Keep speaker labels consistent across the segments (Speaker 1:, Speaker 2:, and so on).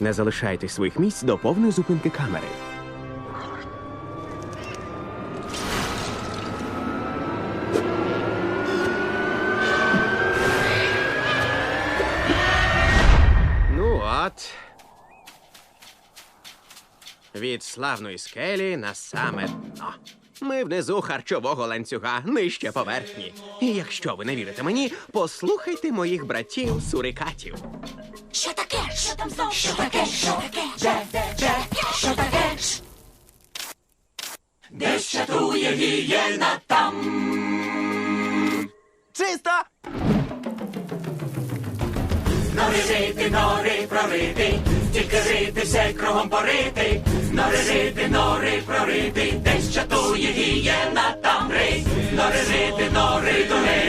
Speaker 1: Не залишайте своїх місць до повної зупинки камери. Ну от. Від славної скелі на саме дно. Ми внизу харчового ланцюга, нижче поверхні. І якщо ви не вірите мені, послухайте моїх братів сурикатів.
Speaker 2: Що таке? Що там знову? Що таке? Що таке? Де, де, де? Що таке? Де щатує гієна там?
Speaker 1: Чисто!
Speaker 2: Нори рити, нори прорити, тільки рити все кругом порити. Нори рити, нори прорити, де щатує гієна там рить. Нори рити, нори тунелі,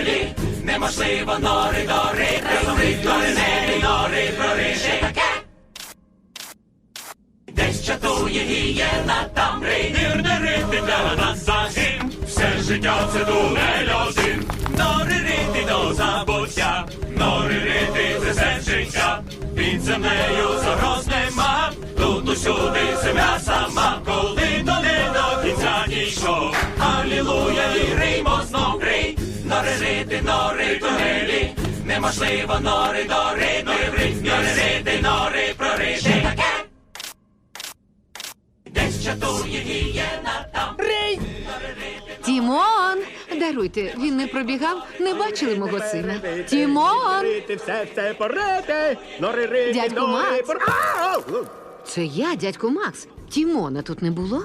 Speaker 2: неможливо нори дори, Рить, нори небі, нори прорити. Таке? Десь чатує гієна там рейдир, не рити для нас загін, все життя це тунель один. Нори рити до забуття, нори рити це все життя. Він землею рити, нори тунелі, неможливо нори дори, нори нори рити, нори прорити. Таке? Десь чатує гієна там.
Speaker 3: Тімон! Даруйте, він не пробігав, не бачили мого сина. Тімон!
Speaker 1: Рити, все, все порити! Нори рити,
Speaker 3: Дядьку
Speaker 1: нори
Speaker 3: Макс.
Speaker 1: пор-
Speaker 3: Це я, дядько Макс. Тімона тут не було?